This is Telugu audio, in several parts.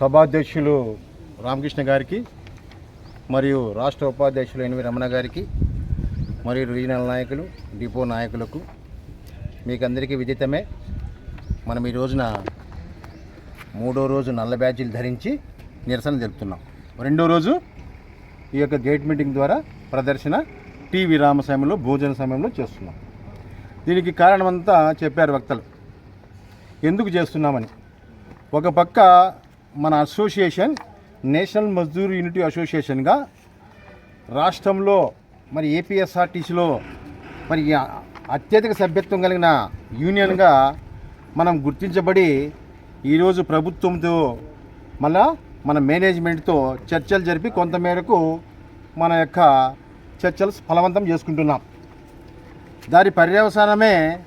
సభాధ్యక్షులు రామకృష్ణ గారికి మరియు రాష్ట్ర ఉపాధ్యక్షులు ఎన్వి రమణ గారికి మరియు రీజనల్ నాయకులు డిపో నాయకులకు మీకు అందరికీ విదితమే. మనం ఈ రోజున మూడో రోజు నల్ల బ్యాడ్జీలు ధరించి నిరసన తెలుపుతున్నాం. రెండో రోజు ఈ యొక్క గేట్ మీటింగ్ ద్వారా ప్రదర్శన టీ విరామ సమయంలో భోజన సమయంలో చేస్తున్నాం. దీనికి కారణమంతా చెప్పారు వక్తలు. ఎందుకు చేస్తున్నామని. ఒక పక్క మన అసోసియేషన్ నేషనల్ మజ్దూర్ యూనిటీ అసోసియేషన్గా రాష్ట్రంలో మరి ఏపీఎస్ఆర్టీసీలో మరి అత్యధిక సభ్యత్వం కలిగిన యూనియన్గా మనం గుర్తించబడి ఈరోజు ప్రభుత్వంతో మళ్ళా మన మేనేజ్మెంట్తో చర్చలు జరిపి కొంతమేరకు మన యొక్క చర్చలు ఫలవంతం చేసుకుంటున్నాం. దాని పర్యవసానమే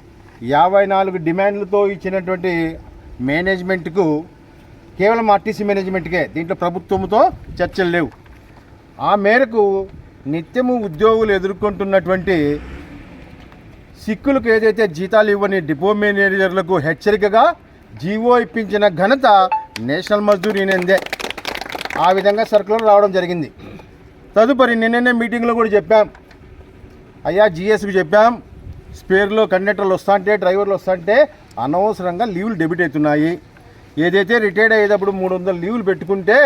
యాభై నాలుగు డిమాండ్లతో ఇచ్చినటువంటి మేనేజ్మెంట్కు కేవలం ఆర్టీసీ మేనేజ్మెంట్కే దీంట్లో ప్రభుత్వంతో చర్చలు లేవు. ఆ మేరకు నిత్యము ఉద్యోగులు ఎదుర్కొంటున్నటువంటి సిక్కులకు ఏదైతే జీతాలు ఇవ్వని డిపో మేనేజర్లకు హెచ్చరికగా జీవో ఇప్పించిన ఘనత నేషనల్ మజ్దూర్ యూనియన్దే ఆ విధంగా సర్కులర్ రావడం జరిగింది. తదుపరి నిన్ననే మీటింగ్లో కూడా చెప్పాం. అయ్యా జిఎస్కి చెప్పాం. స్పేర్లో కండక్టర్లు వస్తుంటే డ్రైవర్లు వస్తుంటే అనవసరంగా లీవులు డెబిట్ అవుతున్నాయి. ఏదైతే రిటైర్డ్ అయ్యేటప్పుడు మూడు వందల లీవులు పెట్టుకుంటే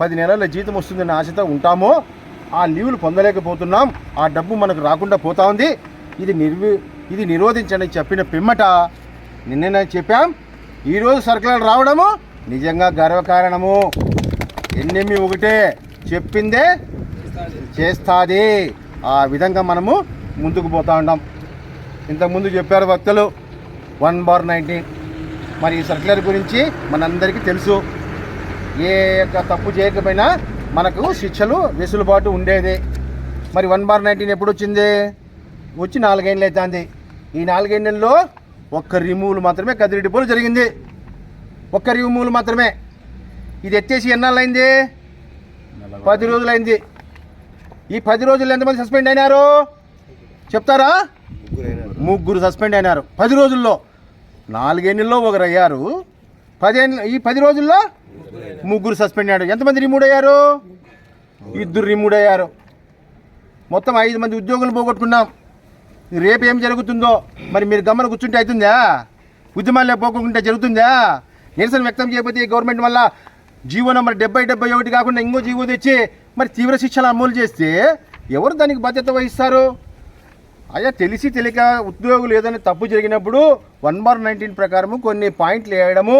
పది నెలల జీతం వస్తుందన్న ఆశతో ఉంటామో ఆ లీవులు పొందలేకపోతున్నాం. ఆ డబ్బు మనకు రాకుండా పోతా ఉంది. ఇది నిర్వి ఇది నిరోధించండి చెప్పిన పిమ్మట నిన్ననే చెప్పాం. ఈరోజు సర్కులర్ రావడము నిజంగా గర్వకారణము ఎన్నెమ్మి ఒకటే చెప్పిందే చేస్తుంది. ఆ విధంగా మనము ముందుకు పోతా ఉంటాం ఇంతకుముందు చెప్పారు భక్తులు వన్ బార్ నైన్టీన్ మరి ఈ సర్క్యులర్ గురించి మనందరికీ తెలుసు. ఏ యొక్క తప్పు చేయకపోయినా మనకు శిక్షలు వెసులుబాటు ఉండేది. మరి వన్ బార్ నైన్టీన్ ఎప్పుడు వచ్చింది? వచ్చి నాలుగేళ్ళు అవుతుంది ఈ నాలుగేళ్ళల్లో ఒక్క రిమూవల్ మాత్రమే కదిరి డిపోలు జరిగింది. ఒక్క రిమూవల్ మాత్రమే. ఇది ఎత్తేసి ఎన్నాళ్ళు అయింది పది రోజులైంది. ఈ పది రోజులు ఎంతమంది సస్పెండ్ అయినారు? చెప్తారా? ముగ్గురు సస్పెండ్ అయినారు. పది రోజుల్లో నాలుగేళ్ళలో ఒకరు అయ్యారు పదిహేను ఈ పది రోజుల్లో ముగ్గురు సస్పెండ్ అయ్యారు ఎంతమంది రిమూవ్ అయ్యారు? ఇద్దరు రిమూవ్ అయ్యారు. మొత్తం ఐదు మంది ఉద్యోగులు పోగొట్టుకున్నాం. రేపు ఏం జరుగుతుందో? మరి మీరు గమ్మన కూర్చుంటే అవుతుందా ఉద్యమాల్లో పోకుండా జరుగుతుందా? నిరసన వ్యక్తం చేయకపోతే గవర్నమెంట్ వల్ల జీవో నెంబర్ డెబ్బై డెబ్బై ఒకటి కాకుండా ఇంకో జీవో తెచ్చి మరి తీవ్ర శిక్షలు అమలు చేస్తే ఎవరు దానికి బాధ్యత వహిస్తారు? అయ్యా తెలిసి తెలియక ఉద్యోగులు ఏదైనా తప్పు జరిగినప్పుడు వన్ బార్ నైన్టీన్ ప్రకారము కొన్ని పాయింట్లు వేయడము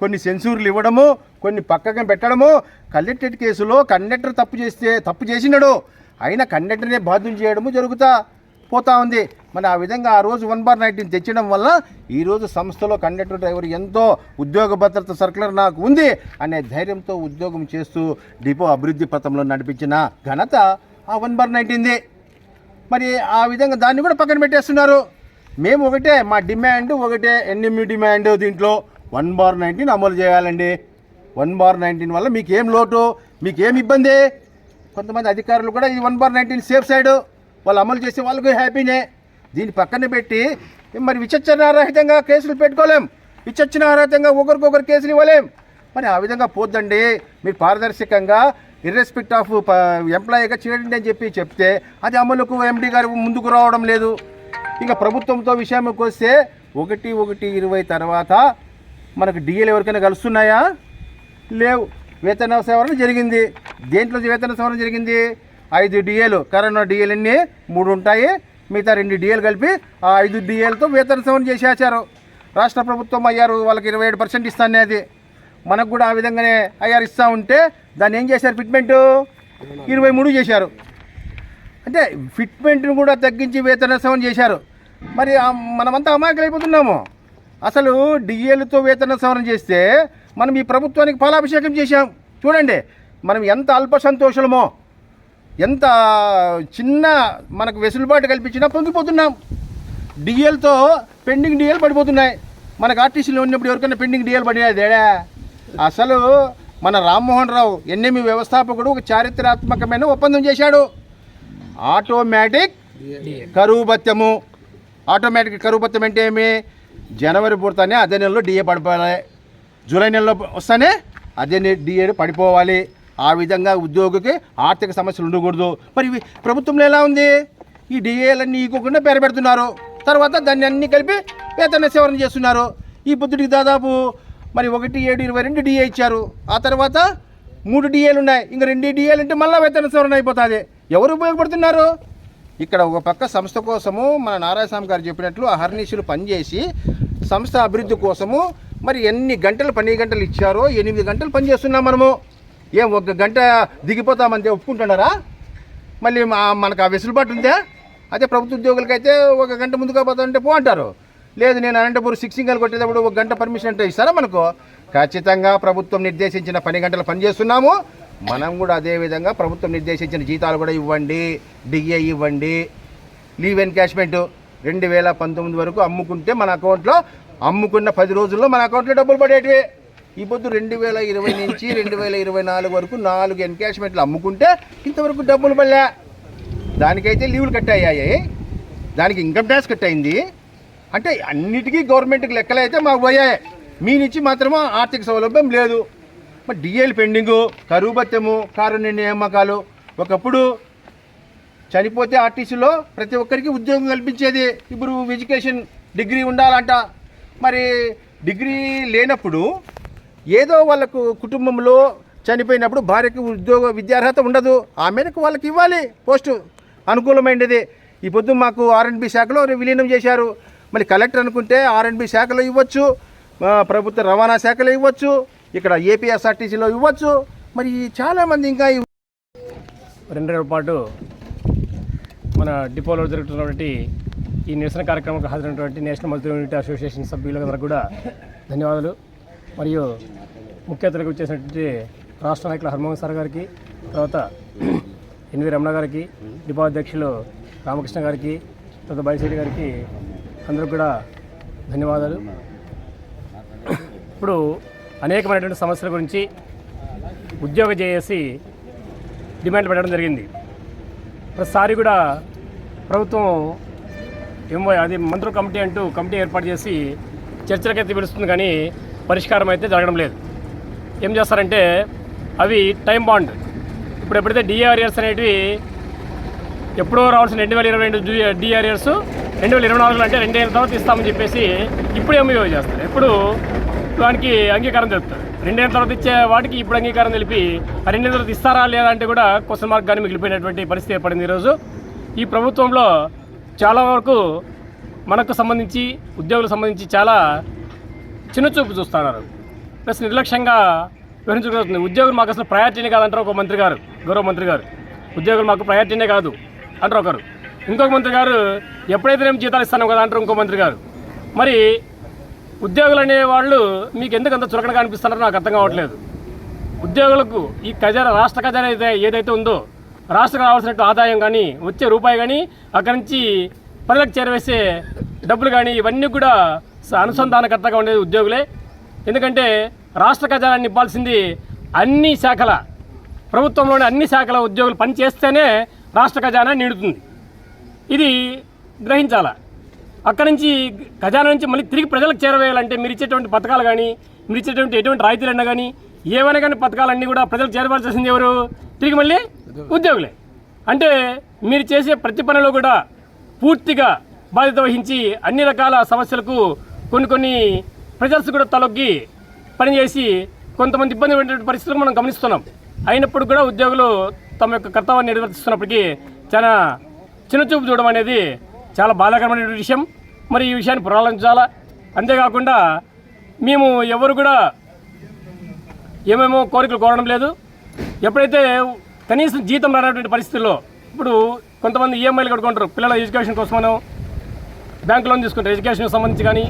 కొన్ని సెన్సూర్లు ఇవ్వడము కొన్ని పక్కన పెట్టడము. కలెక్టరేట్ కేసులో కండక్టర్ తప్పు చేస్తే తప్పు చేసినాడు అయినా కండక్టర్నే బాధ్యం చేయడము జరుగుతా పోతా ఉంది. మరి ఆ విధంగా ఆ రోజు వన్ బార్ నైన్టీన్ తెచ్చడం వల్ల ఈరోజు సంస్థలో కండక్టర్ డ్రైవర్ ఎంతో ఉద్యోగ భద్రత సర్కులర్ నాకు ఉంది అనే ధైర్యంతో ఉద్యోగం చేస్తూ డిపో అభివృద్ధి పథంలో నడిపించిన ఘనత ఆ వన్ బార్ నైన్టీన్ది. మరి ఆ విధంగా దాన్ని కూడా పక్కన పెట్టేస్తున్నారు. మేము ఒకటే మా డిమాండ్ ఒకటే ఎన్ఎంయూ డిమాండ్ దీంట్లో. వన్ బార్ నైన్టీన్ అమలు చేయాలండి. వన్ బార్ నైన్టీన్ వల్ల మీకు ఏం లోటు మీకు ఏం ఇబ్బంది? కొంతమంది అధికారులు కూడా ఈ one bar nineteen safe side వాళ్ళు అమలు చేసే వాళ్ళకు హ్యాపీనే. దీన్ని పక్కన పెట్టి మరి విచక్షణారహితంగా కేసులు పెట్టుకోలేం. విచక్షణారహితంగా ఒకరికొకరు కేసులు ఇవ్వలేం. మరి ఆ విధంగా పోద్దండి. మీరు పారదర్శకంగా ఇర్రెస్పెక్ట్ ఆఫ్ ఎంప్లాయీగా చేయండి అని చెప్పి చెప్తే అది అమలుకు ఎండి గారు ముందుకు రావడం లేదు. ఇంకా ప్రభుత్వంతో విషయానికి వస్తే ఒకటి ఒకటి ఇరవై తర్వాత మనకు డిఎల్ ఎవరికైనా కలుస్తున్నాయా? లేవు. వేతన సవరణ జరిగింది. దేంట్లో వేతన సవరణ జరిగింది? ఐదు డిఏలు కరోనా డిఏలు అన్నీ మూడు ఉంటాయి. మిగతా రెండు డిఏలు కలిపి ఆ ఐదు డిఏలతో వేతన సవరణ చేసేసారు రాష్ట్ర ప్రభుత్వం అయ్యారు వాళ్ళకి ఇరవై ఏడు పర్సెంట్ ఇస్తానే అది. మనకు కూడా ఆ విధంగానే ఐఆర్ ఇస్తూ ఉంటే దాన్ని ఏం చేశారు ఫిట్మెంటు? ఇరవై మూడు చేశారు. అంటే ఫిట్మెంట్ను కూడా తగ్గించి వేతన సవరణ చేశారు. మరి మనమంతా అమాయకులైపోతున్నాము అసలు డిఏలతో వేతన సవరణ చేస్తే మనం ఈ ప్రభుత్వానికి పాలాభిషేకం చేశాం. చూడండి మనం ఎంత అల్ప సంతోషమో ఎంత చిన్న మనకు వెసులుబాటు కల్పించినా పొంగిపోతున్నాం. డిఎల్తో పెండింగ్ డిఎల్ పడిపోతున్నాయి. మనకు ఆర్టీసీలో ఉన్నప్పుడు ఎవరికైనా పెండింగ్ డిఎల్ పడినదేడా అసలు మన రామ్మోహన్ రావు ఎన్ఎంఈ వ్యవస్థాపకుడు ఒక చారిత్రాత్మకమైన ఒప్పందం చేశాడు. ఆటోమేటిక్ కరువు భత్యము. ఆటోమేటిక్ కరువు భత్యం అంటే ఏమి? జనవరి పుడతానే అదే నెలలో డిఏ పడిపోవాలి. జూలై నెలలో వస్తానే అదే డిఏ పడిపోవాలి. ఆ విధంగా ఉద్యోగికి ఆర్థిక సమస్యలు ఉండకూడదు. మరి ప్రభుత్వంలో ఎలా ఉంది? ఈ డిఏలన్నీ ఇవ్వకుండా పెడుతున్నారు తర్వాత దాన్ని అన్ని కలిపి వేతన సేవన చేస్తున్నారు. ఈ బుద్ధుడికి దాదాపు మరి ఒకటి ఏడు ఇరవై రెండు డిఏ ఇచ్చారు. ఆ తర్వాత మూడు డిఏలు ఉన్నాయి. ఇంకా రెండు డిఏలు అంటే మళ్ళీ వేతన సవరణ అయిపోతుంది. ఎవరు ఉపయోగపడుతున్నారు? ఇక్కడ ఒక పక్క సంస్థ కోసము మన నారాయణస్వామి గారు చెప్పినట్లు అహర్నిశలు పనిచేసి సంస్థ అభివృద్ధి కోసము మరి ఎన్ని గంటలు పన్నెండు గంటలు ఇచ్చారో ఎనిమిది గంటలు పనిచేస్తున్నాం మనము. ఏం ఒక గంట దిగిపోతామంటే ఒప్పుకుంటున్నారా? మళ్ళీ మనకు ఆ వెసులుబాటు ఉందా? అదే ప్రభుత్వ ఉద్యోగులకైతే ఒక గంట ముందుగా పోతామంటే పో అంటారు. లేదు నేను అనంతపురం సిక్స్ సింగల్ కొట్టేటప్పుడు ఒక గంట పర్మిషన్ అంటే ఇస్తారా మనకు? ఖచ్చితంగా ప్రభుత్వం నిర్దేశించిన పని గంటలు పనిచేస్తున్నాము. మనం కూడా అదేవిధంగా ప్రభుత్వం నిర్దేశించిన జీతాలు కూడా ఇవ్వండి డిఏ ఇవ్వండి. లీవ్ ఎన్కాష్మెంట్ రెండు వేల పంతొమ్మిది వరకు అమ్ముకుంటే మన అకౌంట్లో అమ్ముకున్న పది రోజుల్లో మన అకౌంట్లో డబ్బులు పడేటివి. ఈ పొద్దు రెండు వేల ఇరవై నుంచి రెండు వేల ఇరవై నాలుగు వరకు నాలుగు ఎన్కాష్మెంట్లు అమ్ముకుంటే ఇంతవరకు డబ్బులు పడలే. దానికైతే లీవులు కట్ అయ్యాయి దానికి ఇన్కమ్ ట్యాక్స్ కట్ అయింది అంటే అన్నిటికీ గవర్నమెంట్కి లెక్కలైతే మాకు పోయాయి మీ నుంచి మాత్రమే ఆర్థిక సౌలభ్యం లేదు. మరి డిఏలు పెండింగు కరువు భత్యము కారుణ్య నియామకాలు ఒకప్పుడు చనిపోతే ఆర్టీసీలో ప్రతి ఒక్కరికి ఉద్యోగం కల్పించేది. ఇప్పుడు ఎడ్యుకేషన్ డిగ్రీ ఉండాలంట. మరి డిగ్రీ లేనప్పుడు ఏదో వాళ్ళకు కుటుంబంలో చనిపోయినప్పుడు భార్యకు ఉద్యోగ విద్యార్హత ఉండదు. ఆ మేరకు వాళ్ళకి ఇవ్వాలి పోస్టు. అనుకూలమైనది ఈ పొద్దు మాకు ఆర్ఎండ్బి శాఖలో విలీనం చేశారు. మరి కలెక్టర్ అనుకుంటే ఆర్ఎండ్బి శాఖలో ఇవ్వచ్చు ప్రభుత్వ రవాణా శాఖలో ఇవ్వచ్చు ఇక్కడ ఏపీఎస్ఆర్టీసీలో ఇవ్వచ్చు. మరి చాలామంది ఇంకా రెండు రోజుల పాటు మన డిపోలో జరుగుతున్నటువంటి ఈ నిరసన కార్యక్రమంకు హాజరైనటువంటి నేషనల్ మల్టీ యూనిట్ అసోసియేషన్ సభ్యులందరూ కూడా ధన్యవాదాలు. మరియు ముఖ్య అతిథిగా వచ్చేసినటువంటి రాష్ట్ర నాయకులు హర్మోహన్ సార్ గారికి తర్వాత ఎన్వి రమణ గారికి డిపో అధ్యక్షులు రామకృష్ణ గారికి తర్వాత బైశెట్టి గారికి అందరికి కూడా ధన్యవాదాలు. ఇప్పుడు అనేకమైనటువంటి సమస్యల గురించి ఉద్యోగం చేసి డిమాండ్ పెట్టడం జరిగింది. ప్రతిసారి కూడా ప్రభుత్వం ఏమో అది మంత్రుల కమిటీ అంటూ కమిటీ ఏర్పాటు చేసి చర్చలకైతే పిలుస్తుంది కానీ పరిష్కారం అయితే జరగడం లేదు. ఏం చేస్తారంటే అవి టైం బాండ్. ఇప్పుడు ఎప్పుడైతే డిఆర్ఎస్ అనేటివి ఎప్పుడో రావాల్సిన రెండు వేల ఇరవై రెండు డిఆర్ఎస్ రెండు వేల ఇరవై నాలుగులో అంటే రెండేళ్ళ తర్వాత ఇస్తామని చెప్పేసి ఇప్పుడు ఎంఈఓ చేస్తారు. ఎప్పుడు దానికి అంగీకారం తెలుపుతారు రెండేళ్ళ తర్వాత ఇచ్చే వాటికి ఇప్పుడు అంగీకారం తెలిపి ఆ రెండేళ్ళ తర్వాత ఇస్తారా లేదా అంటే కూడా క్వశ్చన్ మార్క్ కానీ మిగిలిపోయినటువంటి పరిస్థితి ఏర్పడింది ఈరోజు. ఈ ప్రభుత్వంలో చాలా వరకు మనకు సంబంధించి ఉద్యోగులకు సంబంధించి చాలా చిన్నచూపు చూస్తున్నారు. ప్లస్ నిర్లక్ష్యంగా వివరించగలుగుతుంది ఉద్యోగులు మాకు అసలు ప్రయారిటీనే కాదంటారు ఒక మంత్రి గారు గౌరవ మంత్రి గారు. ఉద్యోగులు మాకు ప్రయారిటీనే కాదు అంటారు ఒకరు. ఇంకొక మంత్రి గారు ఎప్పుడైతే మేము జీతాలు ఇస్తాను కదా అంటారు ఇంకో మంత్రి గారు. మరి ఉద్యోగులు అనేవాళ్ళు మీకు ఎందుకు అంత చురకనగా అనిపిస్తున్నారో నాకు అర్థం కావట్లేదు. ఉద్యోగులకు ఈ ఖజానా రాష్ట్ర ఖజానా అయితే ఏదైతే ఉందో రాష్ట్రకు రావాల్సినట్టు ఆదాయం కానీ వచ్చే రూపాయి కానీ అక్కడి నుంచి ప్రజలకు చేరవేసే డబ్బులు కానీ ఇవన్నీ కూడా అనుసంధానకర్తగా ఉండేది ఉద్యోగులే. ఎందుకంటే రాష్ట్ర ఖజానాన్ని నింపాల్సింది అన్ని శాఖల ప్రభుత్వంలోని అన్ని శాఖల ఉద్యోగులు పనిచేస్తేనే రాష్ట్ర ఖజానా నిండుతుంది. ఇది గ్రహించాల? అక్కడి నుంచి ఖజానా నుంచి మళ్ళీ తిరిగి ప్రజలకు చేరవేయాలంటే మీరు ఇచ్చేటువంటి పథకాలు కానీ మీరు ఇచ్చేటువంటి ఎటువంటి రాయితీలన్నా కానీ ఏమైనా కానీ పథకాలన్నీ కూడా ప్రజలకు చేరవలసింది ఎవరు? తిరిగి మళ్ళీ ఉద్యోగులే. అంటే మీరు చేసే ప్రతి పనిలో కూడా పూర్తిగా బాధ్యత వహించి అన్ని రకాల సమస్యలకు కొన్ని కొన్ని ప్రజల్స్ కూడా తలొగ్గి పనిచేసి కొంతమంది ఇబ్బంది పడినటువంటి పరిస్థితులు మనం గమనిస్తున్నాం. అయినప్పుడు కూడా ఉద్యోగులు తమ యొక్క కర్తవ్యాన్ని నిర్వర్తిస్తున్నప్పటికీ చాలా చిన్నచూపు చూడడం అనేది చాలా బాధాకరమైన విషయం. మరి ఈ విషయాన్ని ప్రారంభించాలా అంతేకాకుండా మేము ఎవరు కూడా ఏమేమో కోరికలు కోరడం లేదు. ఎప్పుడైతే కనీసం జీతం రానటువంటి పరిస్థితుల్లో ఇప్పుడు కొంతమంది ఈఎంఐలు కట్టుకుంటారు పిల్లల ఎడ్యుకేషన్ కోసమనో బ్యాంక్ లోన్ తీసుకుంటారు. ఎడ్యుకేషన్కి సంబంధించి కానీ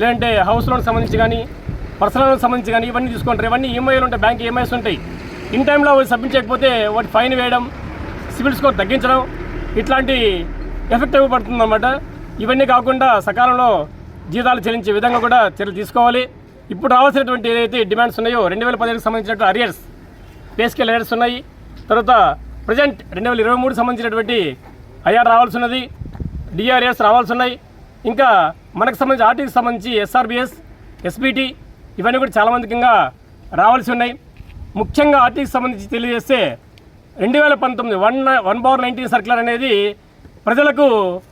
లేదంటే హౌస్ లోన్ సంబంధించి కానీ పర్సనల్ లోన్ సంబంధించి కానీ ఇవన్నీ తీసుకుంటారు. ఇవన్నీ ఈఎంఐలు ఉంటాయి బ్యాంక్ ఈఎంఐస్ ఉంటాయి. ఇన్ టైంలో సబ్మిట్ చేయకపోతే వాటి ఫైన్ వేయడం సివిల్ స్కోర్ తగ్గించడం ఇట్లాంటి ఎఫెక్ట్ పడుతుందన్నమాట. ఇవన్నీ కాకుండా సకాలంలో జీతాలు చెల్లించే విధంగా కూడా చర్యలు తీసుకోవాలి. ఇప్పుడు రావాల్సినటువంటి ఏదైతే డిమాండ్స్ ఉన్నాయో రెండు వేల పదిహేడుకి సంబంధించినటువంటి అరియర్స్ పేస్కేల్ అరియర్స్ ఉన్నాయి. తర్వాత ప్రజెంట్ రెండు వేల ఇరవై మూడు సంబంధించినటువంటి ఐఆర్ రావాల్సి ఉన్నది డిఆర్ఎస్ రావాల్సి ఉన్నాయి. ఇంకా మనకు సంబంధించి ఆర్టీకి సంబంధించి ఎస్ఆర్బిఎస్ ఎస్బిటి ఇవన్నీ కూడా చాలా మందికి ఇంకా రావాల్సి ఉన్నాయి. ముఖ్యంగా ఆర్టీకి సంబంధించి తెలియజేస్తే రెండు వేల పంతొమ్మిది one one power nineteen circular అనేది ప్రజలకు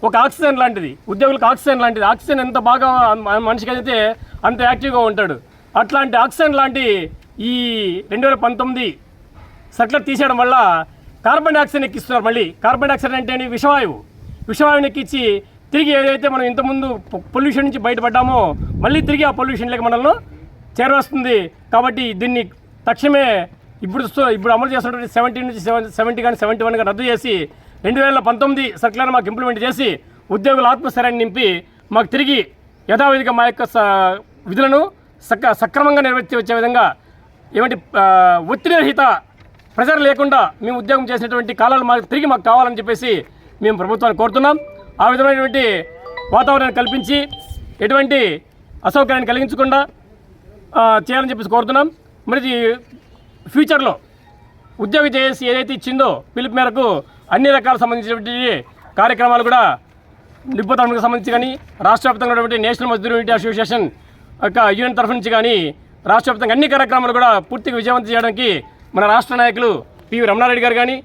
ఒక ఆక్సిజన్ లాంటిది ఉద్యోగులకు ఆక్సిజన్ లాంటిది. ఆక్సిజన్ ఎంత బాగా మనిషికి అయితే అంత యాక్టివ్గా ఉంటాడు. అట్లాంటి ఆక్సిజన్ లాంటి ఈ రెండు వేల పంతొమ్మిది సర్క్యులర్ తీసేయడం వల్ల కార్బన్ డైఆక్సైడ్ ఎక్కిస్తున్నారు మళ్ళీ. కార్బన్ డైఆక్సైడ్ అంటే విషవాయువు. విషవాయువుని ఎక్కించి తిరిగి ఏదైతే మనం ఇంతకుముందు పొల్యూషన్ నుంచి బయటపడ్డామో మళ్ళీ తిరిగి ఆ పొల్యూషన్లోకి మనల్ని చేరవేస్తుంది. కాబట్టి దీన్ని తక్షణమే ఇప్పుడు ఇప్పుడు అమలు చేస్తున్నటువంటి సెవెంటీ నుంచి సెవెన్ సెవెంటీ కానీ సెవెంటీ వన్గా రద్దు చేసి రెండు వేల పంతొమ్మిది సర్క్యులర్ మాకు ఇంప్లిమెంట్ చేసి ఉద్యోగుల ఆత్మస్థైర్యాన్ని నింపి మాకు తిరిగి యథావిధిగా మా యొక్క స- విధులను సక సక్రమంగా నెరవేర్చి వచ్చే విధంగా ఏమంటే ఒత్తిడిరహిత ఒత్తిడి రహిత ప్రెజర్ లేకుండా మేము ఉద్యోగం చేసినటువంటి కాలాలు మాకు తిరిగి మాకు కావాలని చెప్పేసి మేము ప్రభుత్వాన్ని కోరుతున్నాం. ఆ విధమైనటువంటి వాతావరణాన్ని కల్పించి ఎటువంటి అసౌకర్యాన్ని కలిగించకుండా చేయాలని చెప్పేసి కోరుతున్నాం. మరి ఫ్యూచర్లో ఉద్యోగ చేసి ఏదైతే ఇచ్చిందో పిలుపు మేరకు అన్ని రకాల సంబంధించినటువంటి కార్యక్రమాలు కూడా నిబ్బతరంకు సంబంధించి కానీ రాష్ట్ర వ్యాప్తంగా ఉన్నటువంటి నేషనల్ మజ్దూర్ యూనిటీ అసోసియేషన్ యొక్క యూనియన్ తరఫు నుంచి కానీ రాష్ట్ర వ్యాప్తంగా అన్ని కార్యక్రమాలు కూడా పూర్తిగా విజయవంతం చేయడానికి మన రాష్ట్ర నాయకులు పివి రమణారెడ్డి గారు కానీ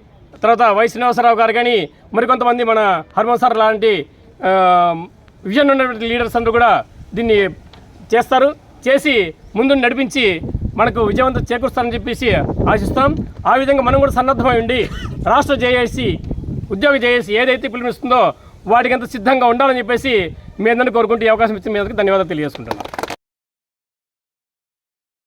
తర్వాత వై శ్రీనివాసరావు గారు కానీ మరికొంతమంది మన హర్మన్ సార్ లాంటి విజయం విజన్ ఉన్నటువంటి లీడర్స్ అందరూ కూడా దీన్ని చేస్తారు. చేసి ముందు నడిపించి మనకు విజయవంతం చేకూరుస్తారని చెప్పేసి ఆశిస్తాం. ఆ విధంగా మనం కూడా సన్నద్ధమై ఉండి రాష్ట్ర జేఏసీ ఉద్యోగ జేఏసీ ఏదైతే పిలుపునిస్తుందో వాటికి అంత సిద్ధంగా ఉండాలని చెప్పేసి మీ అందరినీ కోరుకుంటూ అవకాశం ఇచ్చిన మీ అందరికీ ధన్యవాదాలు తెలియజేసుకుంటున్నాను